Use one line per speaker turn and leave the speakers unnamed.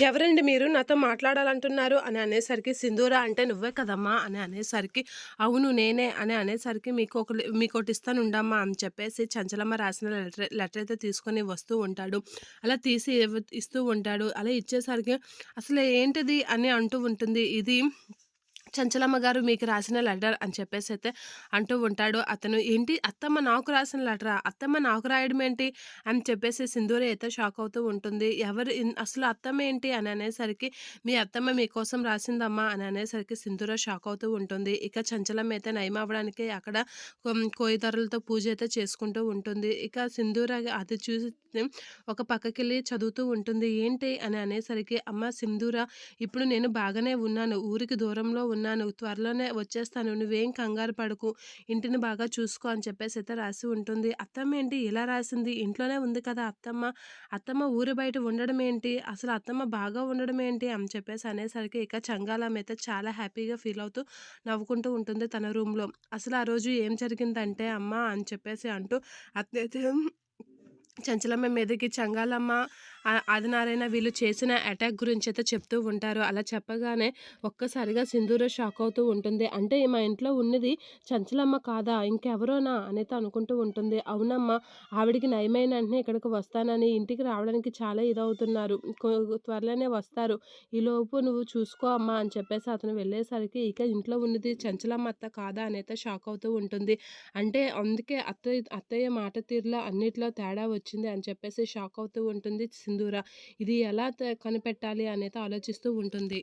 ఎవరండి మీరు? నాతో మాట్లాడాలంటున్నారు అని అనేసరికి సింధూర అంటే నువ్వే కదమ్మా? అని అనేసరికి అవును నేనే అని అనేసరికి మీకు ఒక మీకు ఒకటి ఇస్తాను ఉండమ్మా అని చెప్పేసి చంచలమ్మ రాసిన లెటర్ లెటర్ అయితే తీసుకొని వస్తూ ఉంటాడు. అలా తీసి ఇస్తూ ఉంటాడు. అలా ఇచ్చేసరికి అసలు ఏంటిది? అని అంటూ ఉంటుంది. ఇది చంచలమ్మ గారు మీకు రాసిన లెటర్ అని చెప్పేసి అయితే అంటూ ఉంటాడు. అతను ఏంటి? అత్తమ్మ నాకు రాసిన లెటరా? అత్తమ్మ నాకు రాయడం ఏంటి? అని చెప్పేసి సింధూరి అయితే షాక్ అవుతూ ఉంటుంది. ఎవరు అసలు అత్తమ్మ ఏంటి? అని అనేసరికి మీ అత్తమ్మ మీకోసం రాసిందమ్మా? అని అనేసరికి సింధూర షాక్ అవుతూ ఉంటుంది. ఇక చంచలమ్మ అయితే నయం అవ్వడానికి అక్కడ కోయితరులతో పూజ అయితే చేసుకుంటూ ఉంటుంది. ఇక సింధూర అది చూసి ఒక పక్కకెళ్ళి చదువుతూ ఉంటుంది. ఏంటి? అని అనేసరికి అమ్మ సింధూర ఇప్పుడు నేను బాగానే ఉన్నాను. ఊరికి దూరంలో ఉన్నాను త్వరలోనే వచ్చేస్తాను. నువ్వేం కంగారు పడకు. ఇంటిని బాగా చూసుకో అని చెప్పేసి అయితే రాసి ఉంటుంది. అత్తమ్మ ఏంటి? ఇలా రాసింది? ఇంట్లోనే ఉంది కదా అత్తమ్మ. అత్తమ్మ ఊరి బయట ఉండడం ఏంటి? అసలు అత్తమ్మ బాగా ఉండడం ఏంటి? అని చెప్పేసి అనేసరికి ఇక చంగాలం అయితే చాలా హ్యాపీగా ఫీల్ అవుతూ నవ్వుకుంటూ ఉంటుంది తన రూమ్లో. అసలు ఆ రోజు ఏం జరిగిందంటే అమ్మ అని చెప్పేసి అంటూ అత్తైతే చంచలమ్మ మీదకి చంగాలమ్మ ఆదినారాయణ వీళ్ళు చేసిన అటాక్ గురించి అయితే చెప్తూ ఉంటారు. అలా చెప్పగానే ఒక్కసారిగా సింధూర షాక్ అవుతూ ఉంటుంది. అంటే మా ఇంట్లో ఉన్నది చంచలమ్మ కాదా? ఇంకెవరోనా? అనేది అనుకుంటూ ఉంటుంది. అవునమ్మా ఆవిడికి నయమైన వెంటనే ఇక్కడికి వస్తానని ఇంటికి రావడానికి చాలా ఇదవుతున్నారు. త్వరలోనే వస్తారు. ఈలోపు నువ్వు చూసుకో అమ్మా అని చెప్పేసి అతను వెళ్ళేసరికి ఇక ఇంట్లో ఉన్నది చంచలమ్మ అత్త కాదా? అనేది షాక్ అవుతూ ఉంటుంది. అంటే అందుకే అత్తయ్య అత్తయ్య మాట తీరులో అన్నిట్లో తేడా వచ్చింది అని చెప్పేసి షాక్ అవుతూ ఉంటుంది. సింధూర. ఇది ఎలా కనిపెట్టాలి అనేది ఆలోచిస్తూ ఉంటుంది.